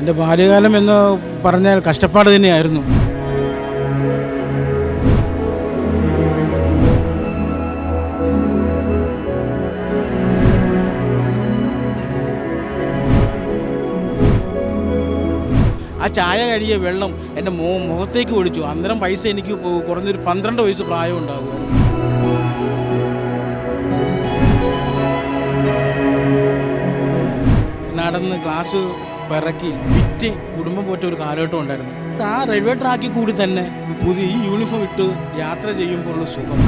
എന്റെ ബാല്യകാലം എന്ന് പറഞ്ഞാൽ കഷ്ടപ്പാട് തന്നെയായിരുന്നു. ആ ചായ കഴിയ വെള്ളം എന്റെ മോ മുഖത്തേക്ക് ഒഴിച്ചു. അന്നേരം പൈസ എനിക്ക് കുറഞ്ഞൊരു പന്ത്രണ്ട് വയസ്സ് പ്രായം ഉണ്ടാകും നടന്ന് ക്ലാസ് പിറക്കി വിറ്റ് കുടുംബം പോറ്റ ഒരു കാലഘട്ടം ഉണ്ടായിരുന്നു. ആ റെയിൽവേ ട്രാക്കിൽ കൂടി തന്നെ പുതിയ ഈ യൂണിഫോം ഇട്ട് യാത്ര ചെയ്യുമ്പോഴുള്ള സുഖം.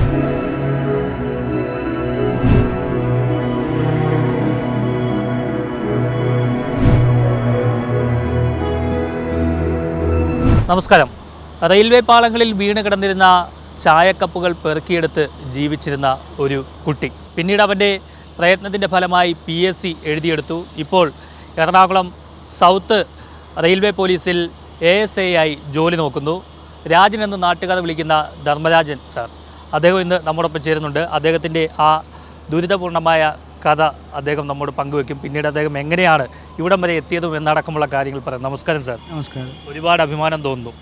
നമസ്കാരം. റെയിൽവേ പാളങ്ങളിൽ വീണ് കിടന്നിരുന്ന ചായക്കപ്പുകൾ പെറുക്കിയെടുത്ത് ജീവിച്ചിരുന്ന ഒരു കുട്ടി. പിന്നീട് അവന്റെ പ്രയത്നത്തിന്റെ ഫലമായി പി എസ് സി എഴുതിയെടുത്തു. ഇപ്പോൾ എറണാകുളം സൗത്ത് റെയിൽവേ പോലീസിൽ എ എസ് ഐ ആയി ജോലി നോക്കുന്നു. രാജൻ എന്ന് നാട്ടുകാർ വിളിക്കുന്ന ധർമ്മരാജൻ സാർ. അദ്ദേഹം ഇന്ന് നമ്മോടൊപ്പം ചേരുന്നുണ്ട്. അദ്ദേഹത്തിന്റെ ആ ദുരിതപൂർണമായ കഥ അദ്ദേഹം നമ്മോട് പങ്കുവെക്കും. പിന്നീട് അദ്ദേഹം എങ്ങനെയാണ് ഇവിടം വരെ എത്തിയതും എന്നടക്കമുള്ള കാര്യങ്ങൾ പറയാം. നമസ്കാരം സാർ. നമസ്കാരം. ഒരുപാട് അഭിമാനം തോന്നുന്നു.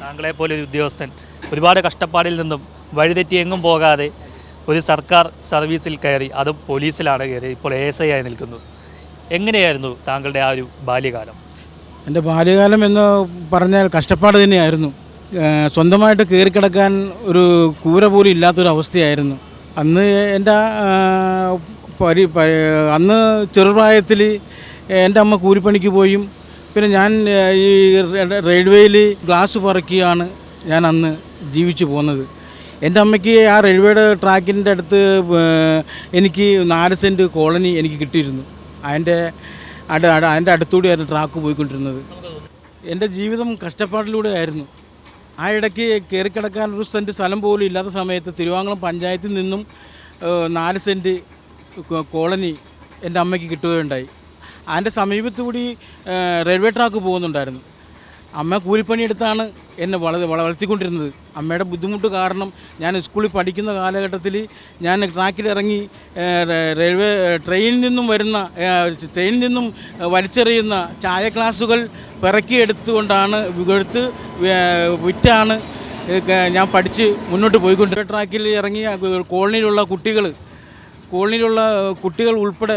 താങ്കളെ പോലെ ഒരു ഉദ്യോഗസ്ഥൻ ഒരുപാട് കഷ്ടപ്പാടിൽ നിന്നും വഴിതെറ്റി എങ്ങും പോകാതെ ഒരു സർക്കാർ സർവീസിൽ കയറി അതും പോലീസിലാണ് കയറി ഇപ്പോൾ എ എസ് ഐ ആയി നിൽക്കുന്നു. എങ്ങനെയായിരുന്നു താങ്കളുടെ ആ ഒരു ബാല്യകാലം? എന്റെ ബാല്യകാലം എന്ന് പറഞ്ഞാൽ കഷ്ടപ്പാട് തന്നെയായിരുന്നു. സ്വന്തമായിട്ട് കയറി കിടക്കാൻ ഒരു കൂര പോലും ഇല്ലാത്തൊരവസ്ഥയായിരുന്നു അന്ന് എന്റെ പരി അന്ന് ചെറുപ്രായത്തിൽ എന്റെ അമ്മ കൂലിപ്പണിക്ക് പോയും. പിന്നെ ഞാൻ ഈ റെയിൽവേയിൽ ഗ്ലാസ് പറക്കിയാണ് ഞാൻ അന്ന് ജീവിച്ചു പോകുന്നത് എന്റെ അമ്മയ്ക്ക് ആ റെയിൽവേയുടെ ട്രാക്കിന്റെ അടുത്ത് എനിക്ക് നാല് സെന്റ് കോളനി എനിക്ക് കിട്ടിയിരുന്നു. അതിന്റെ അതിന്റെ അടുത്തൂടെയായിരുന്നു ട്രാക്ക് പോയിക്കൊണ്ടിരുന്നത്. എന്റെ ജീവിതം കഷ്ടപ്പാടിലൂടെ ആയിരുന്നു. ആ ഇടയ്ക്ക് കയറി കിടക്കാൻ ഒരു സെന്റ് സ്ഥലം പോലും ഇല്ലാത്ത സമയത്ത് തിരുവാങ്കുളം പഞ്ചായത്തിൽ നിന്നും നാല് സെന്റ് കോളനി എന്റെ അമ്മയ്ക്ക് കിട്ടുകയുണ്ടായി. അതിന്റെ സമീപത്തുകൂടി റെയിൽവേ ട്രാക്ക് പോകുന്നുണ്ടായിരുന്നു. അമ്മ കൂലിപ്പണിയെടുത്താണ് എന്നെ വളരെ വളർത്തിക്കൊണ്ടിരുന്നത്. അമ്മയുടെ ബുദ്ധിമുട്ട് കാരണം ഞാൻ സ്കൂളിൽ പഠിക്കുന്ന കാലഘട്ടത്തിൽ ഞാൻ ട്രാക്കിലിറങ്ങി റെയിൽവേ ട്രെയിനിൽ നിന്നും വരുന്ന ട്രെയിനിൽ നിന്നും വലിച്ചെറിയുന്ന ചായ ക്ലാസ്സുകൾ പിറക്കിയെടുത്തുകൊണ്ടാണ് എടുത്ത് വിറ്റാണ് ഞാൻ പഠിച്ച് മുന്നോട്ട് പോയിക്കൊണ്ട് ട്രാക്കിൽ ഇറങ്ങി കോളനിയിലുള്ള കുട്ടികൾ കോളനിയിലുള്ള കുട്ടികൾ ഉൾപ്പെടെ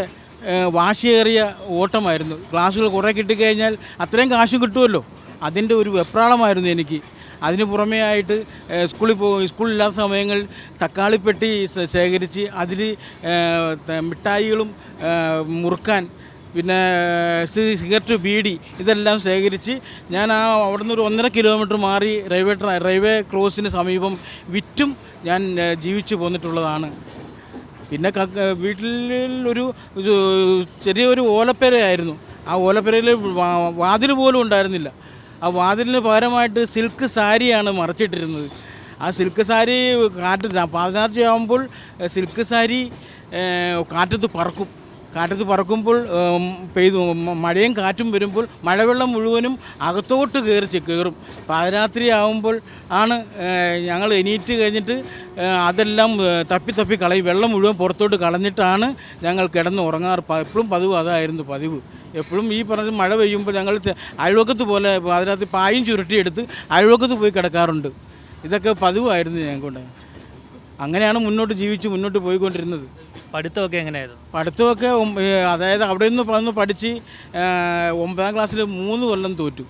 വാശിയേറിയ ഓട്ടമായിരുന്നു. ക്ലാസ്സുകൾ കുറേ കിട്ടിക്കഴിഞ്ഞാൽ അത്രയും കാശ് കിട്ടുമല്ലോ. അതിന്റെ ഒരു വെപ്രാളമായിരുന്നു എനിക്ക്. അതിന് പുറമേ ആയിട്ട് സ്കൂളിൽ പോകും സ്കൂളില്ലാത്ത സമയങ്ങളിൽ തക്കാളിപ്പെട്ടി ശേഖരിച്ച് അതിൽ മിഠായികളും മുറുക്കാൻ പിന്നെ സിഗരറ്റ് ബീഡി ഇതെല്ലാം ശേഖരിച്ച് ഞാൻ ആ അവിടെ നിന്ന് ഒരു ഒന്നര കിലോമീറ്റർ മാറി റെയിൽവേ റെയിൽവേ ക്രോസിന് സമീപം വിറ്റും ഞാൻ ജീവിച്ചു പോന്നിട്ടുള്ളതാണ്. പിന്നെ വീട്ടിൽ ഒരു ചെറിയൊരു ഓലപ്പേരയായിരുന്നു. ആ ഓലപ്പേരയിൽ വാതിൽ പോലും ഉണ്ടായിരുന്നില്ല. ആ വാതിലിന് പകരമായിട്ട് സിൽക്ക് സാരിയാണ് മറച്ചിട്ടിരുന്നത്. ആ സിൽക്ക് സാരി കാറ്റ് പാദയാത്രയാകുമ്പോൾ സിൽക്ക് സാരി കാറ്റത്ത് പറക്കും. കാറ്റത്ത് പറക്കുമ്പോൾ പെയ്തു മഴയും കാറ്റും വരുമ്പോൾ മഴവെള്ളം മുഴുവനും അകത്തോട്ട് കയറി കയറും പാതിരാത്രി ആകുമ്പോൾ ആണ് ഞങ്ങൾ എണീറ്റ് കഴിഞ്ഞിട്ട് അതെല്ലാം തപ്പി തപ്പി കളയും. വെള്ളം മുഴുവൻ പുറത്തോട്ട് കളഞ്ഞിട്ടാണ് ഞങ്ങൾ കിടന്ന് ഉറങ്ങാറ്. എപ്പോഴും പതിവ് അതായിരുന്നു പതിവ്. എപ്പോഴും ഈ പറഞ്ഞ മഴ പെയ്യുമ്പോൾ ഞങ്ങൾ അയൽവക്കത്ത് പോലെ അതിനകത്ത് പായും ചുരുട്ടിയെടുത്ത് അയൽവക്കത്ത് പോയി കിടക്കാറുണ്ട്. ഇതൊക്കെ പതിവായിരുന്നു ഞങ്ങൾക്കൊണ്ട്. അങ്ങനെയാണ് മുന്നോട്ട് ജീവിച്ച് മുന്നോട്ട് പോയിക്കൊണ്ടിരുന്നത്. പഠിത്തമൊക്കെ എങ്ങനെയായിരുന്നു? പഠിത്തമൊക്കെ അതായത് അവിടെ നിന്ന് വന്ന് പഠിച്ച് ഒമ്പതാം ക്ലാസ്സിൽ മൂന്ന് കൊല്ലം തോറ്റു.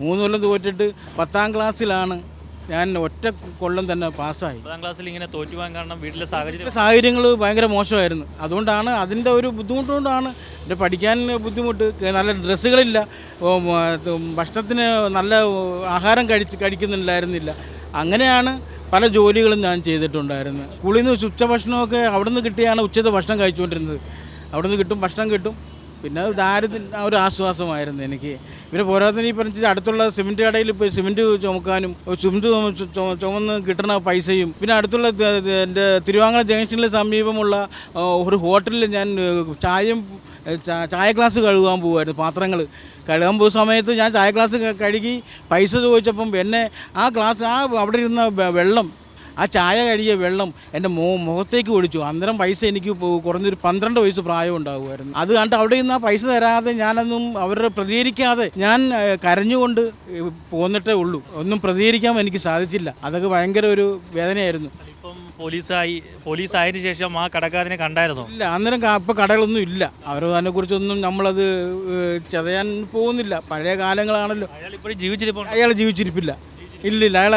മൂന്ന് കൊല്ലം തോറ്റിട്ട് പത്താം ക്ലാസ്സിലാണ് ഞാൻ ഒറ്റ കൊല്ലം തന്നെ പാസ്സായി. പത്താം ക്ലാസ്സിൽ ഇങ്ങനെ തോറ്റുപോകാൻ കാരണം വീട്ടിലെ സാഹചര്യം സാഹചര്യങ്ങൾ ഭയങ്കര മോശമായിരുന്നു. അതുകൊണ്ടാണ് അതിന്റെ ഒരു ബുദ്ധിമുട്ട് കൊണ്ടാണ് എന്റെ പഠിക്കാൻ ബുദ്ധിമുട്ട്. നല്ല ഡ്രസ്സുകളില്ല. ഭക്ഷണത്തിന് നല്ല ആഹാരം കഴിച്ച് കഴിക്കുന്നില്ലായിരുന്നില്ല അങ്ങനെയാണ് പല ജോലികളും ഞാൻ ചെയ്തിട്ടുണ്ടായിരുന്നത്. സ്കൂളിൽ നിന്ന് ഉച്ചഭക്ഷണമൊക്കെ അവിടെ നിന്ന് കിട്ടിയാണ് ഉച്ചത്തെ ഭക്ഷണം കഴിച്ചുകൊണ്ടിരുന്നത്. അവിടെ നിന്ന് കിട്ടും ഭക്ഷണം കിട്ടും. പിന്നെ ഒരു ദാരിദ്ര്യം ഒരു ആശ്വാസമായിരുന്നു എനിക്ക്. പിന്നെ പോരാത്തതിന് ഈ പറഞ്ഞ അടുത്തുള്ള സിമെന്റ് കടയിൽ പോയി സിമെന്റ് ചുമക്കാനും സിമെന്റ് ചുമ- ചുമ- ചുമന്ന് കിട്ടുന്ന പൈസയും പിന്നെ അടുത്തുള്ള എന്റെ തിരുവാങ്കുളം ജംഗ്ഷനിൽ സമീപമുള്ള ഒരു ഹോട്ടലിൽ ഞാൻ ചായം ചായയും ചായ ഗ്ലാസ് കഴുകാൻ പോകുമായിരുന്നു പാത്രങ്ങൾ കഴുകാൻ പോകുന്ന സമയത്ത് ഞാൻ ചായ ഗ്ലാസ് കഴുകി പൈസ ചോദിച്ചപ്പം എന്നെ ആ ഗ്ലാസ് ആ അവിടെ ഇരുന്ന വെള്ളം ആ ചായ കഴുകിയ വെള്ളം എന്റെ മോ മുഖത്തേക്ക് ഒഴിച്ചു അന്നേരം പൈസ എനിക്ക് കുറഞ്ഞൊരു പന്ത്രണ്ട് വയസ്സ് പ്രായം ഉണ്ടാകുമായിരുന്നു. അത് കണ്ട് അവിടെ നിന്ന് ആ പൈസ തരാതെ ഞാനൊന്നും അവരുടെ പ്രതികരിക്കാതെ ഞാൻ കരഞ്ഞുകൊണ്ട് പോന്നിട്ടേ ഉള്ളൂ. ഒന്നും പ്രതികരിക്കാൻ എനിക്ക് സാധിച്ചില്ല. അതൊക്കെ ഭയങ്കര ഒരു വേദനയായിരുന്നു. ഇപ്പം പോലീസായി പോലീസായതിനു ശേഷം ആ കടക്കാരനെ കണ്ടായിരുന്നു? ഇല്ല അന്നേരം ഇപ്പോൾ ഇപ്പം കടകളൊന്നും ഇല്ല. അവർ അതിനെക്കുറിച്ചൊന്നും നമ്മളത് ചതയാൻ പോകുന്നില്ല. പഴയ കാലങ്ങളാണല്ലോ. അയാൾ ഇപ്പോഴും ജീവിച്ചിരിപ്പുണ്ട്? അയാൾ ജീവിച്ചിരിപ്പില്ല. ഇല്ലില്ല അയാൾ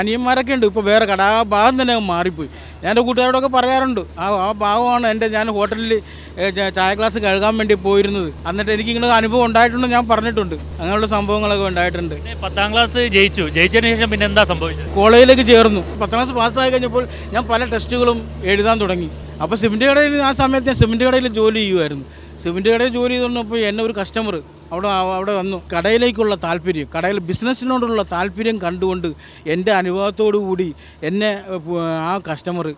അനിയന്മാരൊക്കെ ഉണ്ട്. ഇപ്പോൾ വേറെ കട ആ ഭാഗം തന്നെ മാറിപ്പോയി. ഞാൻ എന്റെ കൂട്ടുകാരോടൊക്കെ പറയാറുണ്ട്. ആ ആ ഭാഗമാണ് എന്റെ ഞാൻ ഹോട്ടലിൽ ചായ ഗ്ലാസ് കഴുകാൻ വേണ്ടി പോയിരുന്നത്. എന്നിട്ട് എനിക്ക് ഇങ്ങനെ അനുഭവം ഉണ്ടായിട്ടുണ്ട് ഞാൻ പറഞ്ഞിട്ടുണ്ട്. അങ്ങനെയുള്ള സംഭവങ്ങളൊക്കെ ഉണ്ടായിട്ടുണ്ട്. പത്താം ക്ലാസ് ജയിച്ചു. ജയിച്ചതിന് ശേഷം പിന്നെ എന്താ സംഭവിച്ചത്? കോളേജിലേക്ക് ചേർന്നു. പത്താം ക്ലാസ് പാസ്സായി കഴിഞ്ഞപ്പോൾ ഞാൻ പല ടെസ്റ്റുകളും എഴുതാൻ തുടങ്ങി. അപ്പോൾ സിമെന്റ് കടയിൽ ആ സമയത്ത് ഞാൻ സിമെന്റ് കടയിൽ ജോലി ചെയ്യുമായിരുന്നു സിമെന്റ് കടയിൽ ജോലി ചെയ്തുകൊണ്ടപ്പോൾ എന്നെ ഒരു കസ്റ്റമർ അവിടെ അവിടെ വന്നു. കടയിലേക്കുള്ള താല്പര്യം കടയിൽ ബിസിനസ്സിനോടുള്ള താല്പര്യം കണ്ടുകൊണ്ട് എന്റെ അനുഭവത്തോടു കൂടി എന്നെ ആ കസ്റ്റമർ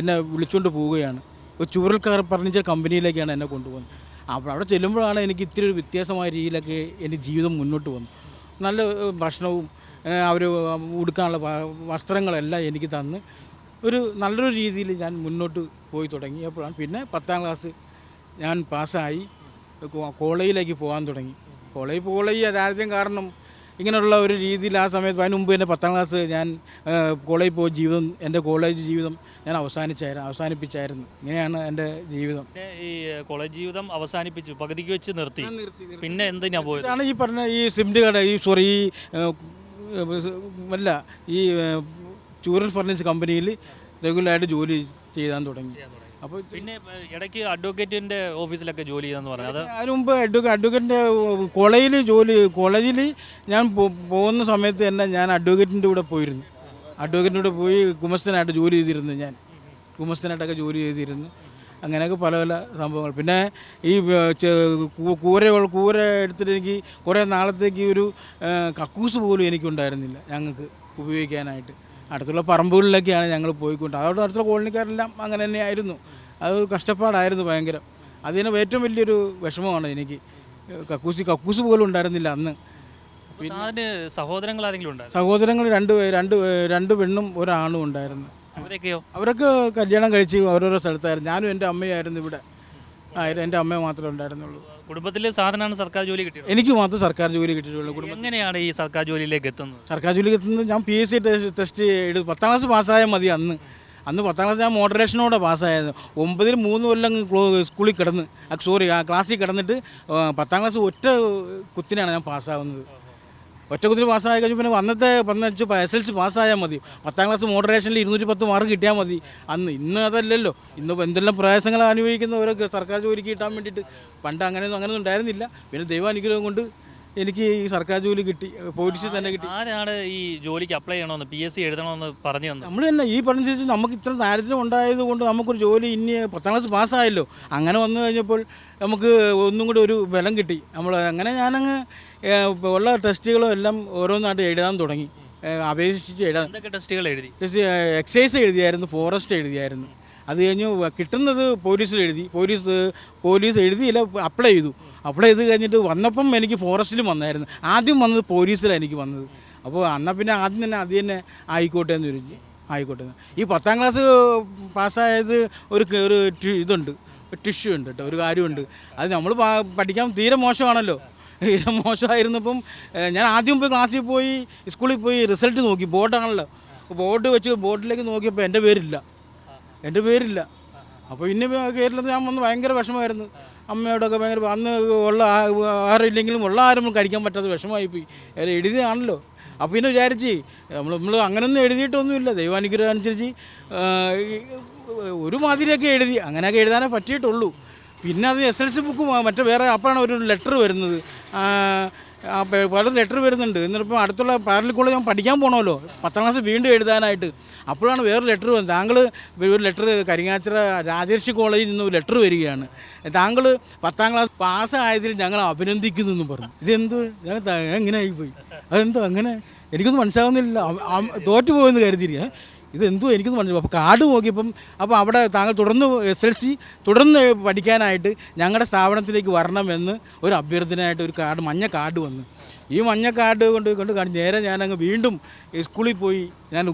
എന്നെ വിളിച്ചുകൊണ്ട് പോവുകയാണ്. ഒരു ചൂരൽക്കാർ ഫർണിച്ചർ കമ്പനിയിലേക്കാണ് എന്നെ കൊണ്ടുപോകുന്നത്. അപ്പോൾ അവിടെ ചെല്ലുമ്പോഴാണ് എനിക്ക് ഇത്തിരി ഒരു വ്യത്യാസമായ രീതിയിലൊക്കെ എന്റെ ജീവിതം മുന്നോട്ട് വന്നു നല്ല ഭക്ഷണവും അവർ ഉടുക്കാനുള്ള വസ്ത്രങ്ങളെല്ലാം എനിക്ക് തന്ന് ഒരു നല്ലൊരു രീതിയിൽ ഞാൻ മുന്നോട്ട് പോയി തുടങ്ങിയപ്പോഴാണ്. പിന്നെ പത്താം ക്ലാസ് ഞാൻ പാസ്സായി. കോളേജിലേക്ക് പോകാൻ തുടങ്ങി. കോളേജ് കോളേജ് ദാരിദ്ര്യം കാരണം ഇങ്ങനെയുള്ള ഒരു രീതിയിൽ ആ സമയത്ത് അതിന് മുമ്പ് എന്റെ പത്താം ക്ലാസ് ഞാൻ കോളേജിൽ പോയി ജീവിതം എന്റെ കോളേജ് ജീവിതം ഞാൻ അവസാനിച്ചായിരുന്നു അവസാനിപ്പിച്ചായിരുന്നു. ഇങ്ങനെയാണ് എന്റെ ജീവിതം. ഈ കോളേജ് ജീവിതം അവസാനിപ്പിച്ചു. പകുതിക്ക് വെച്ച് നിർത്തി. പിന്നെ എന്തിനാ പോയത്? ആണ് ഈ പറഞ്ഞ ഈ സിംറ്റ് കട ഈ സോറി ഈ അല്ല ഈ ചൂരൽ ഫർണിച്ചർ കമ്പനിയിൽ റെഗുലറായിട്ട് ജോലി ചെയ്യാൻ തുടങ്ങി. അപ്പോൾ പിന്നെ ഇടയ്ക്ക് അഡ്വക്കേറ്റിന്റെ ഓഫീസിലൊക്കെ ജോലി ചെയ്തെന്ന് പറഞ്ഞു. അത് അതിന് മുമ്പ് അഡ്വക്കേറ്റിന്റെ കോളേജിൽ ജോലി കോളേജിൽ ഞാൻ പോകുന്ന സമയത്ത് തന്നെ ഞാൻ അഡ്വക്കേറ്റിന്റെ കൂടെ പോയിരുന്നു. അഡ്വക്കേറ്റിന്റെ കൂടെ പോയി ഗുമസ്തനായിട്ട് ജോലി ചെയ്തിരുന്നു ഞാൻ. ഗുമസ്തനായിട്ടൊക്കെ ജോലി ചെയ്തിരുന്നു. അങ്ങനെയൊക്കെ പല പല സംഭവങ്ങൾ. പിന്നെ ഈ കൂര കൂര എടുത്തിട്ട് എനിക്ക് കുറേ നാളത്തേക്ക് ഒരു കക്കൂസ് പോലും എനിക്കുണ്ടായിരുന്നില്ല ഞങ്ങൾക്ക് ഉപയോഗിക്കാനായിട്ട്. അടുത്തുള്ള പറമ്പുകളിലൊക്കെയാണ് ഞങ്ങൾ പോയിക്കൊണ്ട് അതോടെ അടുത്തുള്ള കോളനിക്കാരെല്ലാം അങ്ങനെ തന്നെയായിരുന്നു അതൊരു കഷ്ടപ്പാടായിരുന്നു ഭയങ്കര. അതിന് ഏറ്റവും വലിയൊരു വിഷമമാണ് എനിക്ക്. കക്കൂസി കക്കൂസ് പോലും ഉണ്ടായിരുന്നില്ല അന്ന്. സഹോദരങ്ങൾ ആരെങ്കിലും സഹോദരങ്ങൾ രണ്ട് രണ്ട് രണ്ട് പെണ്ണും ഒരാണും ഉണ്ടായിരുന്നു. അവരൊക്കെ കല്യാണം കഴിച്ച് ഓരോരോ സ്ഥലത്തായിരുന്നു. ഞാനും എന്റെ അമ്മയായിരുന്നു ഇവിടെ. എന്റെ അമ്മ മാത്രമേ ഉണ്ടായിരുന്നുള്ളൂ. കുടുംബത്തിൽ സാധനമാണ് സർക്കാർ ജോലി കിട്ടിയത്. എനിക്ക് മാത്രം സർക്കാർ ജോലി കിട്ടിയിട്ടുള്ളൂ. കുടുംബം എങ്ങനെയാണ് ഈ സർക്കാർ ജോലിയിലേക്ക് എത്തുന്നത്? സർക്കാർ ജോലിക്ക് എത്തുന്നത് ഞാൻ പി എസ് സി ടെസ്റ്റ് എടുത്ത് പത്താം ക്ലാസ് പാസ്സായാൽ മതി അന്ന്. അന്ന് പത്താം ക്ലാസ് ഞാൻ മോഡറേഷനോടെ പാസ്സായത്. ഒമ്പതിൽ മൂന്ന് കൊല്ലം ക്ലോ- സ്കൂളിൽ കിടന്ന് സോറി ആ ക്ലാസ്സിൽ കിടന്നിട്ട് പത്താം ക്ലാസ് ഒറ്റ കുത്തിനാണ് ഞാൻ പാസ്സാവുന്നത്. ഒറ്റ കുത്തിന് പാസ്സായി കഴിഞ്ഞു പിന്നെ അന്നത്തെ പതിനഞ്ച് എസ് എൽ സി പാസ്സായാൽ മതി. പത്താം ക്ലാസ് മോഡറേഷനിൽ ഇരുന്നൂറ്റി പത്ത് മാർക്ക് കിട്ടിയാൽ മതി. അന്ന് ഇന്ന് അതല്ലല്ലോ. ഇന്ന് എന്തെല്ലാം പ്രയാസങ്ങൾ അനുഭവിക്കുന്ന ഓരോ സർക്കാർ ജോലിക്ക് കിട്ടാൻ വേണ്ടിയിട്ട്. പണ്ട് അങ്ങനെയൊന്നും അങ്ങനെയൊന്നും ഉണ്ടായിരുന്നില്ല. പിന്നെ ദൈവാനുഗ്രഹം കൊണ്ട് എനിക്ക് ഈ സർക്കാർ ജോലി കിട്ടി പോലീസിൽ തന്നെ കിട്ടി. ആരാണ് ഈ ജോലിക്ക് അപ്ലൈ ചെയ്യണമെന്ന് പി എസ് സി എഴുതണമെന്ന് പറഞ്ഞു തന്നെ നമ്മൾ തന്നെ ഈ പറഞ്ഞനുസരിച്ച് നമുക്ക് ഇത്ര ദാരിദ്ര്യം ഉണ്ടായത് കൊണ്ട് നമുക്കൊരു ജോലി ഇനി പത്താം ക്ലാസ് പാസ്സായല്ലോ അങ്ങനെ വന്നു കഴിഞ്ഞപ്പോൾ നമുക്ക് ഒന്നും കൂടി ഒരു ബലം കിട്ടി. നമ്മൾ അങ്ങനെ ഞാനങ്ങ് ഉള്ള ടെസ്റ്റുകളും എല്ലാം ഓരോന്നായിട്ട് എഴുതാൻ തുടങ്ങി. അപേക്ഷിച്ച് എഴുതാൻ ടെസ്റ്റുകൾ എഴുതി? ടെസ്റ്റ് എക്സൈസ് എഴുതിയായിരുന്നു ഫോറസ്റ്റ് എഴുതിയായിരുന്നു. അത് കഴിഞ്ഞ് കിട്ടുന്നത് പോലീസിൽ എഴുതി പോലീസ് പോലീസ് എഴുതിയില്ല അപ്ലൈ ചെയ്തു. അപ്ലൈ ചെയ്ത് കഴിഞ്ഞിട്ട് വന്നപ്പം എനിക്ക് ഫോറസ്റ്റിലും വന്നായിരുന്നു. ആദ്യം വന്നത് പോലീസിലാണ് എനിക്ക് വന്നത്. അപ്പോൾ എന്നാൽ പിന്നെ ആദ്യം തന്നെ അത് തന്നെ ആയിക്കോട്ടെ എന്ന് ചോദിച്ചു ആയിക്കോട്ടെ ഈ പത്താം ക്ലാസ് പാസ്സായത് ഒരു ഒരു ഇതുണ്ട്. ടിഷ്യൂ ഉണ്ട് കേട്ടോ ഒരു കാര്യമുണ്ട്. അത് നമ്മൾ പഠിക്കാൻ തീരെ മോശമാണല്ലോ. തീരെ മോശമായിരുന്നപ്പം ഞാൻ ആദ്യം പോയി ക്ലാസ്സിൽ പോയി സ്കൂളിൽ പോയി റിസൾട്ട് നോക്കി ബോർഡാണല്ലോ. ബോർഡ് വെച്ച് ബോർഡിലേക്ക് നോക്കിയപ്പോൾ എന്റെ പേരില്ല. എന്റെ പേരില്ല. അപ്പോൾ ഇന്ന കേരളത്തിൽ ഞാൻ വന്ന് ഭയങ്കര വിഷമമായിരുന്നു. അമ്മയോടൊക്കെ ഭയങ്കര അന്ന് ഉള്ള ആരില്ലെങ്കിലും ഉള്ള ആരും കഴിക്കാൻ പറ്റാത്ത വിഷമമായിപ്പോയി. എഴുതിയതാണല്ലോ. അപ്പോൾ പിന്നെ വിചാരിച്ച് നമ്മൾ നമ്മൾ അങ്ങനെയൊന്നും എഴുതിയിട്ടൊന്നുമില്ല. ദൈവാനുഗ്രഹം അനുസരിച്ച് ഒരു മാതിരിയൊക്കെ എഴുതി അങ്ങനെയൊക്കെ എഴുതാനേ പറ്റിയിട്ടുള്ളൂ. പിന്നെ അത് എസ് എൽ സി ബുക്ക് മറ്റേ വേറെ അപ്പോഴാണ് ഒരു ലെറ്റർ വരുന്നത്. ആ, ആ, പല ലെറ്റർ വരുന്നുണ്ട്. എന്നിട്ടിപ്പോൾ അടുത്തുള്ള പാരലൽ കോളേജ് ഞാൻ പഠിക്കാൻ പോകണമല്ലോ പത്താം ക്ലാസ് വീണ്ടും എഴുതാനായിട്ട്. അപ്പോഴാണ് വേറെ ലെറ്റർ വന്നത്. താങ്കൾ ഒരു ലെറ്റർ കരിങ്ങാച്ചിറ രാജർഷി കോളേജിൽ നിന്ന് ഒരു ലെറ്റർ വരികയാണ്. താങ്കൾ പത്താം ക്ലാസ് പാസ്സായതിൽ ഞങ്ങൾ അഭിനന്ദിക്കുന്നു എന്ന് പറഞ്ഞു. ഇതെന്ത്? ഞാൻ എങ്ങനെ ആയിപ്പോയി? അതെന്തോ അങ്ങനെ? എനിക്കൊന്നും മനസ്സിലാവുന്നില്ല. പോയെന്ന് അം- ഇതെന്തോ എനിക്കൊന്നും മനസ്സിലാവും അപ്പോൾ കാർഡ് നോക്കിയപ്പം അപ്പോൾ അവിടെ താങ്കൾ തുടർന്ന് എസ് എൽ സി തുടർന്ന് പഠിക്കാനായിട്ട് ഞങ്ങളുടെ സ്ഥാപനത്തിലേക്ക് വരണമെന്ന് ഒരു അഭ്യർത്ഥനയായിട്ട് ഒരു കാർഡ് മഞ്ഞ കാർഡ് വന്നു. ഈ മഞ്ഞ കാർഡ് കൊണ്ട് കൊണ്ട് കാണും നേരെ ഞാനങ്ങ് വീണ്ടും സ്കൂളിൽ പോയി ഞാൻ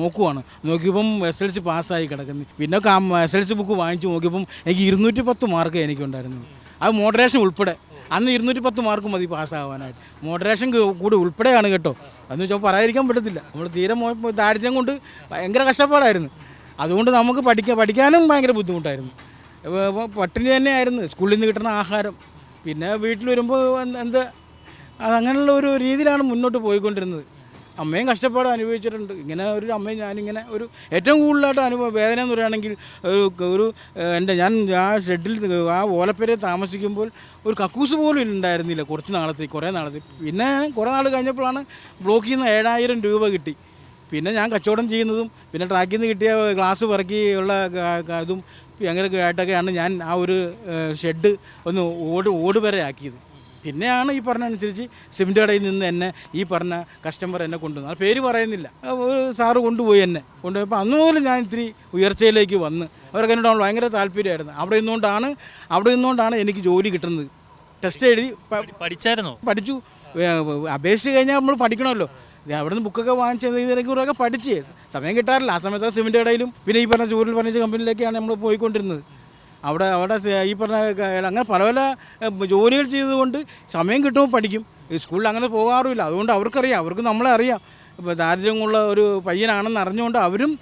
നോക്കുവാണ്. നോക്കിയപ്പം എസ് എൽ സി പാസ്സായി കിടക്കുന്നു. പിന്നെ എസ് എൽ സി ബുക്ക് വാങ്ങിച്ച് നോക്കിയപ്പം എനിക്ക് ഇരുന്നൂറ്റി പത്ത് മാർക്ക് എനിക്കുണ്ടായിരുന്നു അത് മോഡറേഷൻ ഉൾപ്പെടെ. അന്ന് ഇരുന്നൂറ്റി പത്ത് മാർക്ക് മതി പാസ്സാവാനായിട്ട്. മോഡറേഷൻ കൂടി ഉൾപ്പെടെയാണ് കേട്ടോ. അതെന്ന് വെച്ചാൽ പറയാതിരിക്കാൻ പറ്റത്തില്ല. നമ്മൾ തീരെ ദാരിദ്ര്യം കൊണ്ട് ഭയങ്കര കഷ്ടപ്പാടായിരുന്നു. അതുകൊണ്ട് നമുക്ക് പഠിക്കാൻ പഠിക്കാനും ഭയങ്കര ബുദ്ധിമുട്ടായിരുന്നു. പട്ടിണി തന്നെ പട്ടിണി തന്നെയായിരുന്നു. സ്കൂളിൽ നിന്ന് കിട്ടുന്ന ആഹാരം. പിന്നെ വീട്ടിൽ വരുമ്പോൾ എന്ത്? അതങ്ങനെയുള്ള ഒരു രീതിയിലാണ് മുന്നോട്ട് പോയിക്കൊണ്ടിരുന്നത്. അമ്മയും കഷ്ടപ്പാട് അനുഭവിച്ചിട്ടുണ്ട്. ഇങ്ങനെ ഒരു അമ്മയും ഞാനിങ്ങനെ ഒരു ഏറ്റവും കൂടുതലായിട്ട് അനുഭവം വേദന എന്ന് പറയുകയാണെങ്കിൽ ഒരു എന്റെ ഞാൻ ആ ഷെഡിൽ ആ ഓലപ്പേരെ താമസിക്കുമ്പോൾ ഒരു കക്കൂസ് പോലും ഉണ്ടായിരുന്നില്ല കുറച്ച് നാളത്തെ കുറേ നാളത്തെ. പിന്നെ കുറേ നാൾ കഴിഞ്ഞപ്പോഴാണ് ബ്ലോക്കിൽ നിന്ന് ഏഴായിരം രൂപ കിട്ടി. പിന്നെ ഞാൻ കച്ചവടം ചെയ്യുന്നതും പിന്നെ ട്രാക്കിൽ നിന്ന് കിട്ടിയ ഗ്ലാസ് പറക്കി ഉള്ള അതും അങ്ങനെയൊക്കെ ആയിട്ടൊക്കെയാണ് ഞാൻ ആ ഒരു ഷെഡ് ഒന്ന് ഓട് ഓട് വരെ ആക്കിയത്. പിന്നെയാണ് ഈ പറഞ്ഞ അനുസരിച്ച് സിമെന്റ് കടയിൽ നിന്ന് എന്നെ ഈ പറഞ്ഞ കസ്റ്റമർ എന്നെ കൊണ്ടുവന്നു ആ പേര് പറയുന്നില്ല. സാറ് കൊണ്ടുപോയി എന്നെ. കൊണ്ടുപോയപ്പോൾ അന്ന് മുതൽ ഞാൻ ഇത്തിരി ഉയർച്ചയിലേക്ക് വന്ന്. അവരൊക്കെ എന്നോട് ഭയങ്കര താല്പര്യമായിരുന്നു. അവിടെ നിന്നുകൊണ്ടാണ് അവിടെ നിന്നുകൊണ്ടാണ് എനിക്ക് ജോലി കിട്ടുന്നത്. ടെസ്റ്റ് എഴുതി പഠിച്ചായിരുന്നു? പഠിച്ചു. അപേക്ഷിച്ച് കഴിഞ്ഞാൽ നമ്മൾ പഠിക്കണമല്ലോ. അവിടെ നിന്ന് ബുക്കൊക്കെ വാങ്ങിച്ച് ഇതിനൊക്കെ പഠിച്ച്. സമയം കിട്ടാറില്ല. ആ സമയത്ത് സിമെന്റ് കടയിലും പിന്നെ ഈ പറഞ്ഞ ചൂരിൽ പറഞ്ഞ കമ്പനിയിലേക്കാണ് നമ്മൾ പോയിക്കൊണ്ടിരുന്നത്. അവിടെ അവിടെ ഈ പറഞ്ഞ അങ്ങനെ പല പല ജോലികൾ ചെയ്തുകൊണ്ട് സമയം കിട്ടുമ്പോൾ പഠിക്കും. സ്കൂളിൽ അങ്ങനെ പോകാറുമില്ല. അതുകൊണ്ട് അവർക്കറിയാം. അവർക്ക് നമ്മളെ അറിയാം. ദാരിദ്ര്യമുള്ള ഒരു പയ്യനാണെന്ന് അറിഞ്ഞുകൊണ്ട് അവരും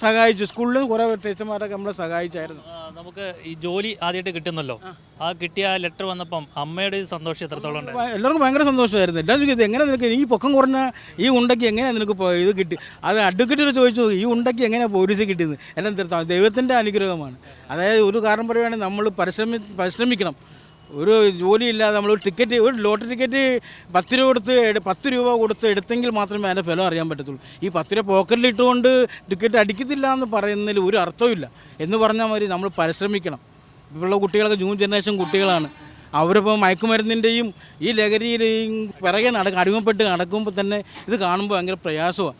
സഹായിച്ചു. സ്കൂളിൽ കുറേ ടീച്ചർമാരൊക്കെ നമ്മളെ സഹായിച്ചായിരുന്നു. നമുക്ക് ഈ ജോലി ആദ്യമായിട്ട് കിട്ടുന്നല്ലോ. ആ. കിട്ടിയ ലെറ്റർ വന്നപ്പം അമ്മയുടെ സന്തോഷം എത്രത്തോളം എല്ലാവർക്കും ഭയങ്കര സന്തോഷമായിരുന്നു. എല്ലാവരും ചോദിക്കും, ഇത് എങ്ങനെ നിനക്ക് ഈ പൊക്കം കുറഞ്ഞ ഈ ഉണ്ടയ്ക്ക് എങ്ങനെ നിനക്ക് ഇത് കിട്ടി? അത് അഡ്വക്കേറ്റ് ചോദിച്ചു ഈ ഉണ്ടയ്ക്ക് എങ്ങനെ പോലീസ് കിട്ടിയത്? എല്ലാം തീർത്ഥം ദൈവത്തിന്റെ അനുഗ്രഹമാണ്. അതായത് ഒരു കാരണം പറയുകയാണെങ്കിൽ നമ്മൾ പരിശ്രമി പരിശ്രമിക്കണം. ഒരു ജോലിയില്ലാതെ നമ്മൾ ഒരു ടിക്കറ്റ് ഒരു ലോട്ടറി ടിക്കറ്റ് പത്ത് രൂപ കൊടുത്ത് പത്ത് രൂപ കൊടുത്ത് എടുത്തെങ്കിൽ മാത്രമേ അതിന്റെ ഫലം അറിയാൻ പറ്റത്തുള്ളൂ. ഈ പത്ത് രൂപ പോക്കറ്റിൽ ഇട്ടുകൊണ്ട് ടിക്കറ്റ് അടിക്കത്തില്ല എന്ന് പറയുന്നതിൽ ഒരു അർത്ഥമില്ല എന്ന് പറഞ്ഞാൽ മതി നമ്മൾ പരിശ്രമിക്കണം. ഇപ്പോഴുള്ള കുട്ടികളൊക്കെ ന്യൂ ജനറേഷൻ കുട്ടികളാണ്. അവരിപ്പോൾ മയക്കുമരുന്നിന്റെയും ഈ ലഹരിയിലെയും പിറകെ നടക്കും അടിമപ്പെട്ട് നടക്കുമ്പോൾ തന്നെ ഇത് കാണുമ്പോൾ ഭയങ്കര പ്രയാസമാണ്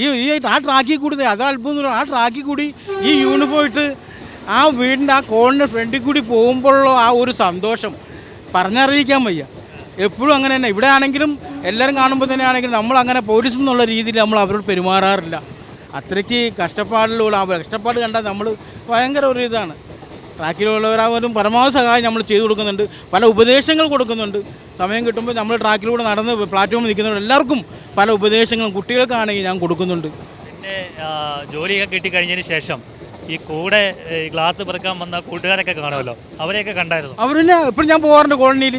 ഈ ഈ ആ ട്രാക്കിൽ കൂടി അത് അത്ഭുതം ആ ട്രാക്കിൽ കൂടി ഈ യൂണിഫോം ഇട്ട് ആ വീടിന്റെ ആ കോണിന്റെ ഫ്രണ്ടിൽ കൂടി പോകുമ്പോഴുള്ള ആ ഒരു സന്തോഷം. പറഞ്ഞറിയിക്കാൻ വയ്യ. എപ്പോഴും അങ്ങനെ തന്നെ. ഇവിടെ ആണെങ്കിലും എല്ലാവരും കാണുമ്പോൾ തന്നെ ആണെങ്കിലും നമ്മൾ അങ്ങനെ പോലീസ് എന്നുള്ള രീതിയിൽ നമ്മൾ അവരോട് പെരുമാറാറില്ല. അത്രയ്ക്ക് കഷ്ടപ്പാടിലൂടെ ആ കഷ്ടപ്പാട് കണ്ടാൽ നമ്മൾ ഭയങ്കര ഒരു ഇതാണ്. ട്രാക്കിലുള്ളവരാവരും പരമാവധി സഹായം നമ്മൾ ചെയ്തു കൊടുക്കുന്നുണ്ട്. പല ഉപദേശങ്ങൾ കൊടുക്കുന്നുണ്ട്. സമയം കിട്ടുമ്പോൾ നമ്മൾ ട്രാക്കിലൂടെ നടന്ന് പ്ലാറ്റ്ഫോമിൽ നിൽക്കുന്നവർ എല്ലാവർക്കും പല ഉപദേശങ്ങളും കുട്ടികൾക്കാണെങ്കിൽ ഞാൻ കൊടുക്കുന്നുണ്ട്. പിന്നെ ജോലിയൊക്കെ കിട്ടിക്കഴിഞ്ഞതിന് ശേഷം ഈ കൂടെ ഗ്ലാസ് പെറുക്കാൻ വന്ന കൂട്ടുകാരൊക്കെ കാണുമല്ലോ. അവരെയൊക്കെ കണ്ടായിരുന്നു. അവരെന്നെ ഇപ്പോഴും ഞാൻ പോകാറുണ്ട് കോളനിയിൽ.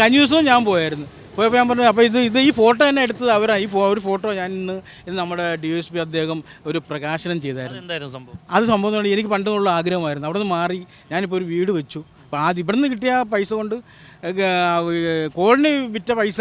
കഴിഞ്ഞ ദിവസവും ഞാൻ പോയായിരുന്നു. പോയപ്പോൾ ഞാൻ പറഞ്ഞു അപ്പോൾ ഇത് ഇത് ഈ ഫോട്ടോ തന്നെ എടുത്തത് അവരാണ് ഈ ഒരു ഫോട്ടോ ഞാൻ ഇന്ന് ഇന്ന് നമ്മുടെ ഡി എസ് പി അദ്ദേഹം ഒരു പ്രകാശനം ചെയ്തായിരുന്നു. എന്തായിരുന്നു സംഭവം? അത് സംഭവം എന്ന് പറഞ്ഞാൽ എനിക്ക് പണ്ടുള്ള ആഗ്രഹമായിരുന്നു. അവിടെ നിന്ന് മാറി ഞാനിപ്പോൾ ഒരു വീട് വെച്ചു. അപ്പോൾ ആദ്യം ഇവിടെ നിന്ന് കിട്ടിയ പൈസ കൊണ്ട് കോളനി വിറ്റ പൈസ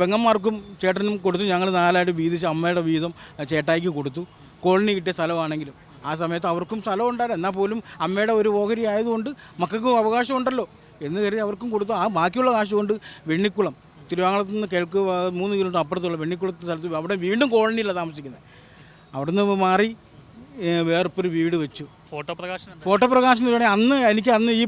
പെങ്ങന്മാർക്കും ചേട്ടനും കൊടുത്തു. ഞങ്ങൾ നാലായിട്ട് വീതിച്ച് അമ്മയുടെ വീതം ചേട്ടായിക്ക് കൊടുത്തു. കോളനി കിട്ടിയ സ്ഥലമാണെങ്കിലും. ആ സമയത്ത് അവർക്കും സ്ഥലം ഉണ്ടായിരുന്നു. എന്നാൽ പോലും അമ്മയുടെ ഒരു ഓഹരി ആയതുകൊണ്ട് മക്കൾക്കും അവകാശമുണ്ടല്ലോ എന്ന് കരുതി അവർക്കും കൊടുത്തു. ആ ബാക്കിയുള്ള കാശ് കൊണ്ട് വെണ്ണിക്കുളം തിരുവാങ്കുളത്ത് നിന്ന് കിഴക്ക് മൂന്ന് കിലോമീറ്റർ അപ്പുറത്തുള്ള വെണ്ണിക്കുളത്ത് സ്ഥലത്ത് അവിടെ വീണ്ടും കോളനിയിലാണ് താമസിക്കുന്നത്. അവിടുന്ന് മാറി വേറൊരു വീട് വെച്ചു. ഫോട്ടോ പ്രകാശനം ഫോട്ടോ പറയുന്നത് അന്ന് എനിക്ക് അന്ന് ഈ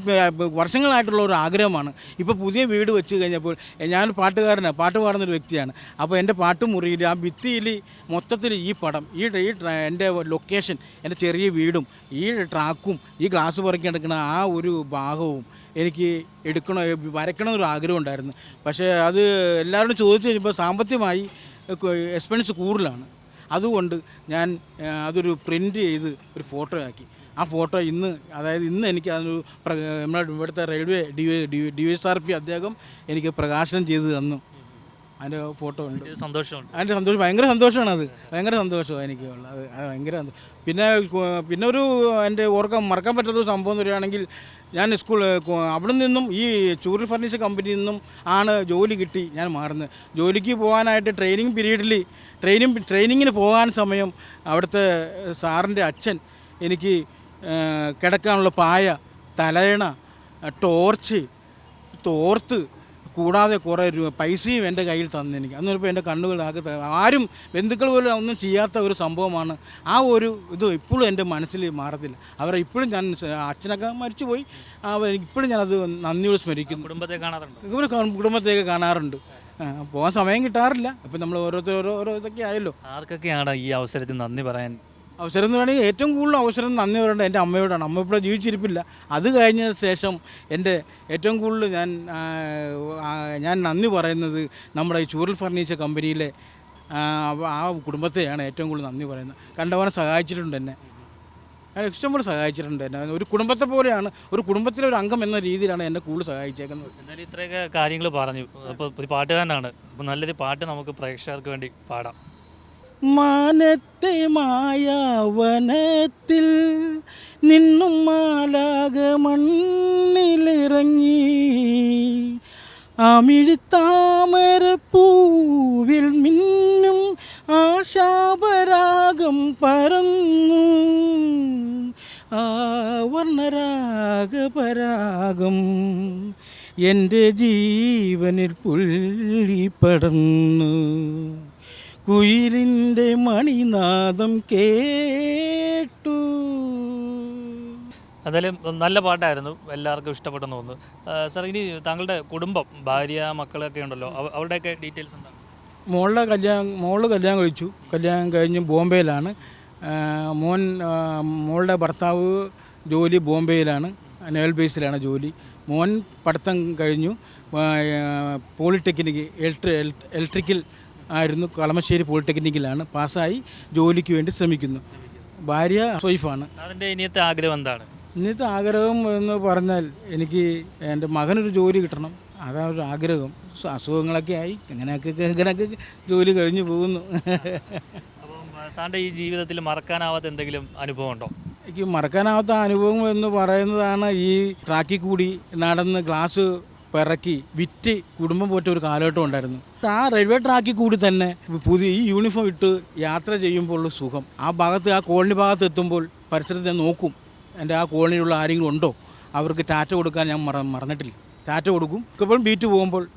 വർഷങ്ങളായിട്ടുള്ള ഒരു ആഗ്രഹമാണ്. ഇപ്പോൾ പുതിയ വീട് വെച്ച് കഴിഞ്ഞപ്പോൾ ഞാൻ പാട്ടുകാരനാണ് പാട്ട് പാടുന്നൊരു വ്യക്തിയാണ്. അപ്പോൾ എന്റെ പാട്ടുമുറിയിൽ ആ ഭിത്തിയിൽ മൊത്തത്തിൽ ഈ പടം ഈ ഈ എന്റെ ലൊക്കേഷൻ എന്റെ ചെറിയ വീടും ഈ ട്രാക്കും ഈ ഗ്ലാസ് പുറക്കി എടുക്കുന്ന ആ ഒരു ഭാഗവും എനിക്ക് എടുക്കണോ വരയ്ക്കണം എന്നൊരു ആഗ്രഹം ഉണ്ടായിരുന്നു. പക്ഷേ അത് എല്ലാവരും ചോദിച്ചു കഴിഞ്ഞപ്പോൾ സാമ്പത്തികമായി എക്സ്പെൻസ് കൂടുതലാണ്. അതുകൊണ്ട് ഞാൻ അതൊരു പ്രിന്റ് ചെയ്ത് ഒരു ഫോട്ടോ ആക്കി. ആ ഫോട്ടോ ഇന്ന് അതായത് ഇന്ന് എനിക്ക് അതൊരു നമ്മുടെ ഇവിടുത്തെ railway D D S R P അദ്ദേഹം എനിക്ക് പ്രകാശനം ചെയ്ത് തന്നു. അതിന്റെ ഫോട്ടോ ഉണ്ട്. സന്തോഷമുണ്ട്. അതിന്റെ സന്തോഷം ഭയങ്കര സന്തോഷമാണ് അത് ഭയങ്കര സന്തോഷമാണ് എനിക്ക് ഉള്ളത് അത് ഭയങ്കര പിന്നെ പിന്നെ ഒരു എന്റെ ഓർക്കാൻ മറക്കാൻ പറ്റാത്ത ഒരു സംഭവം എന്ന് പറയുകയാണെങ്കിൽ ഞാൻ സ്കൂൾ അവിടെ നിന്നും ഈ ചൂരൽ ഫർണിച്ചർ കമ്പനിയിൽ നിന്നും ആണ് ജോലി കിട്ടി ഞാൻ മാറുന്നത്. ജോലിക്ക് പോകാനായിട്ട് ട്രെയിനിങ് പീരീഡിൽ ട്രെയിനിങ് ട്രെയിനിങ്ങിന് പോകാൻ സമയം അവിടുത്തെ സാറിന്റെ അച്ഛൻ എനിക്ക് കിടക്കാനുള്ള പായ തലയണ ടോർച്ച് തോർത്ത് കൂടാതെ കുറേ പൈസയും എന്റെ കയ്യിൽ തന്നെനിക്ക് എനിക്ക്. അന്നൊരിപ്പോൾ എന്റെ കണ്ണുകൾ ആകെ ആരും ബന്ധുക്കൾ പോലും ഒന്നും ചെയ്യാത്ത ഒരു സംഭവമാണ്. ആ ഒരു ഇത് ഇപ്പോഴും എന്റെ മനസ്സിൽ മാറത്തില്ല. അവരെ ഇപ്പോഴും ഞാൻ അച്ഛനൊക്കെ മരിച്ചുപോയി. അവർ ഇപ്പോഴും ഞാനത് നന്ദിയോട് സ്മരിക്കുന്നു. കുടുംബത്തെ കാണാറുണ്ട്? കുടുംബത്തേക്ക് കാണാറുണ്ട്. പോകാൻ സമയം കിട്ടാറില്ല. ഇപ്പം നമ്മൾ ഓരോരുത്തർ ഓരോ ഓരോ ഇതൊക്കെ ആയല്ലോ. ആർക്കൊക്കെയാണ് ഈ അവസരത്തിൽ നന്ദി പറയാൻ അവസരം എന്ന് പറയുകയാണെങ്കിൽ ഏറ്റവും കൂടുതൽ അവസരം നന്ദി പറയേണ്ടത് എന്റെ അമ്മയോടാണ്. അമ്മ ഇപ്പോൾ ജീവിച്ചിരിപ്പില്ല. അത് കഴിഞ്ഞ ശേഷം എന്റെ ഏറ്റവും കൂടുതൽ ഞാൻ ഞാൻ നന്ദി പറയുന്നത് നമ്മുടെ ഈ ചൂരൽ ഫർണിച്ചർ കമ്പനിയിലെ ആ, കുടുംബത്തെയാണ് ഏറ്റവും കൂടുതൽ നന്ദി പറയുന്നത്. കണ്ടവനെ സഹായിച്ചിട്ടുണ്ട് എന്നെ. ഞാൻ ഇഷ്ടംപോലെ സഹായിച്ചിട്ടുണ്ട് എന്നെ. ഒരു കുടുംബത്തെ പോലെയാണ് ഒരു കുടുംബത്തിലെ ഒരു അംഗം എന്ന രീതിയിലാണ് എന്നെ കൂടുതൽ സഹായിച്ചേക്കുന്നത്. എന്തായാലും ഇത്രയൊക്കെ കാര്യങ്ങൾ പറഞ്ഞു. അപ്പോൾ ഒരു പാട്ടുകാരനാണ്. അപ്പോൾ നല്ലൊരു പാട്ട് നമുക്ക് പ്രേക്ഷകർക്ക് വേണ്ടി പാടാം. മാനത്തെ മായാവനത്തിൽ നിന്നും മാലാക മണ്ണിലിറങ്ങി. അമിഴിത്താമര പൂവിൽ മിന്നും ആശാപരാഗം പരന്നു. ആ വർണരാഗപരാഗം എന്റെ ജീവനിൽ പുള്ളി പടർന്നു. കുയിലിന്റെ മണിനാദം കേട്ടു. എന്തായാലും നല്ല പാട്ടായിരുന്നു. എല്ലാവർക്കും ഇഷ്ടപ്പെട്ടെന്ന് തോന്നുന്നു. സർ ഇനി താങ്കളുടെ കുടുംബം ഭാര്യ മക്കളൊക്കെ ഉണ്ടല്ലോ. അവ- അവരുടെയൊക്കെ ഡീറ്റെയിൽസ് എന്താണ്? മോളുടെ കല്യാണം മോൾ കല്യാണം കഴിച്ചു. കല്യാണം കഴിഞ്ഞ് ബോംബെയിലാണ്. ആ, മോൻ ആ, മോളുടെ ഭർത്താവ് ജോലി ബോംബെയിലാണ്. നേവൽ ബേസിലാണ് ജോലി. മോൻ പഠിത്തം കഴിഞ്ഞു. ആ, പോളിടെക്നിക്ക് ഇലക്ട്രി ഇലക്ട്രിക്കൽ ആയിരുന്നു കളമശ്ശേരി പോളിടെക്നിക്കിലാണ്. പാസ്സായി ജോലിക്ക് വേണ്ടി ശ്രമിക്കുന്നു. ഭാര്യ സൈഫാണ് അതിന്റെ ഇനിയത്തെ ആഗ്രഹം എന്താണ്? ഇന്നത്തെ ആഗ്രഹം എന്ന് പറഞ്ഞാൽ എനിക്ക് എന്റെ മകനൊരു ജോലി കിട്ടണം. അതാണ് ഒരു ആഗ്രഹം. അസുഖങ്ങളൊക്കെ ആയി. ഇങ്ങനെയൊക്കെ ഇങ്ങനെയൊക്കെ ജോലി കഴിഞ്ഞു പോകുന്നു. സാറിന്റെ ഈ ജീവിതത്തിൽ മറക്കാനാവാത്ത എന്തെങ്കിലും അനുഭവം ഉണ്ടോ? എനിക്ക് മറക്കാനാവാത്ത അനുഭവം എന്ന് പറയുന്നതാണ് ഈ ട്രാക്കിൽ കൂടി നടന്ന് ഗ്ലാസ് പിറക്കി വിറ്റ് കുടുംബം പോറ്റ ഒരു കാലഘട്ടം ഉണ്ടായിരുന്നു. ആ റെയിൽവേ ട്രാക്കിൽ കൂടി തന്നെ പുതിയ ഈ യൂണിഫോം ഇട്ട് യാത്ര ചെയ്യുമ്പോൾ ഉള്ള സുഖം. ആ ഭാഗത്ത് ആ കോളനി ഭാഗത്ത് എത്തുമ്പോൾ പരിസരത്ത് ഞാൻ നോക്കും. എന്റെ ആ കോളനിയിലുള്ള ആരെങ്കിലും ഉണ്ടോ? അവർക്ക് ടാറ്റ കൊടുക്കാൻ ഞാൻ മറ മറന്നിട്ടില്ല. ടാറ്റ കൊടുക്കും. ഇപ്പോഴും ബീറ്റ് പോകുമ്പോൾ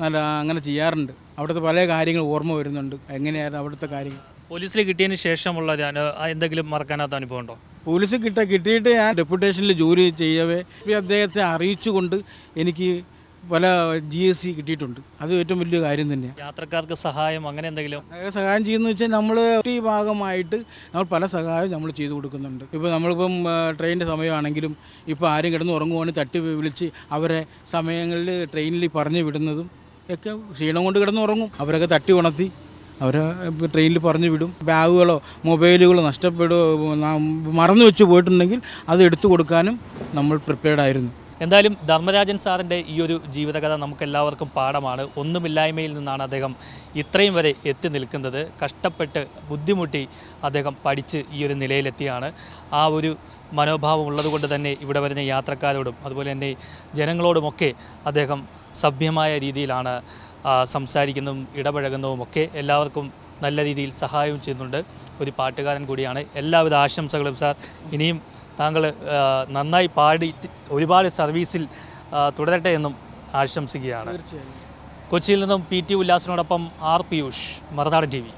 നല്ല അങ്ങനെ ചെയ്യാറുണ്ട്. അവിടുത്തെ പല കാര്യങ്ങൾ ഓർമ്മ വരുന്നുണ്ട്. എങ്ങനെയായിരുന്നു അവിടുത്തെ കാര്യങ്ങൾ? പോലീസിൽ കിട്ടിയതിന് ശേഷമുള്ള ഞാൻ എന്തെങ്കിലും മറക്കാനാത്ത അനുഭവം ഉണ്ടോ? പോലീസ് കിട്ട കിട്ടിയിട്ട് ഞാൻ ഡെപ്യൂട്ടേഷനിൽ ജോലി ചെയ്യവേ. അദ്ദേഹത്തെ അറിയിച്ചുകൊണ്ട് എനിക്ക് പല ജി എസ് സി കിട്ടിയിട്ടുണ്ട്. അത് ഏറ്റവും വലിയ കാര്യം തന്നെയാണ് യാത്രക്കാർക്ക് സഹായം അങ്ങനെ എന്തെങ്കിലും? സഹായം ചെയ്യുന്ന വെച്ചാൽ നമ്മൾ ഈ ഭാഗമായിട്ട് നമ്മൾ പല സഹായം നമ്മൾ ചെയ്തു കൊടുക്കുന്നുണ്ട്. ഇപ്പോൾ നമ്മളിപ്പം ട്രെയിനിന്റെ സമയമാണെങ്കിലും ഇപ്പോൾ ആരും കിടന്ന് ഉറങ്ങുവാണെങ്കിൽ തട്ടി വിളിച്ച് അവരെ സമയങ്ങളിൽ ട്രെയിനിൽ പറഞ്ഞു വിടുന്നതും ഒക്കെ ക്ഷീണം കൊണ്ട് കിടന്ന് ഉറങ്ങും. അവരൊക്കെ തട്ടി ഉണർത്തി അവരെ ട്രെയിനിൽ പറഞ്ഞു വിടും. ബാഗുകളോ മൊബൈലുകളോ നഷ്ടപ്പെടുകയോ നാം മറന്നു വെച്ച് പോയിട്ടുണ്ടെങ്കിൽ അത് എടുത്തു കൊടുക്കാനും നമ്മൾ പ്രിപ്പയർഡ് ആയിരുന്നു. എന്തായാലും ധർമ്മരാജൻ സാറിന്റെ ഈ ഒരു ജീവിതകഥ നമുക്ക് എല്ലാവർക്കും പാഠമാണ്. ഒന്നുമില്ലായ്മയിൽ നിന്നാണ് അദ്ദേഹം ഇത്രയും വരെ എത്തി നിൽക്കുന്നത്. കഷ്ടപ്പെട്ട് ബുദ്ധിമുട്ടി അദ്ദേഹം പഠിച്ച് ഈ ഒരു നിലയിലെത്തിയാണ്. ആ ഒരു മനോഭാവം ഉള്ളതുകൊണ്ട് തന്നെ ഇവിടെ വരുന്ന യാത്രക്കാരോടും അതുപോലെ തന്നെ ജനങ്ങളോടുമൊക്കെ അദ്ദേഹം സഭ്യമായ രീതിയിലാണ് സംസാരിക്കുന്നതും ഇടപഴകുന്നതും ഒക്കെ എല്ലാവർക്കും നല്ല രീതിയിൽ സഹായവും ചെയ്യുന്നുണ്ട്. ഒരു പാട്ടുകാരൻ കൂടിയാണ്. എല്ലാവിധ ആശംസകളും സാർ. ഇനിയും താങ്കൾ നന്നായി പാടി ഒരുപാട് സർവീസിൽ തുടരട്ടെ എന്നും ആശംസിക്കുകയാണ്. കൊച്ചിയിൽ നിന്നും P T ഉല്ലാസിനോടൊപ്പം R Piyush Marunadan T V.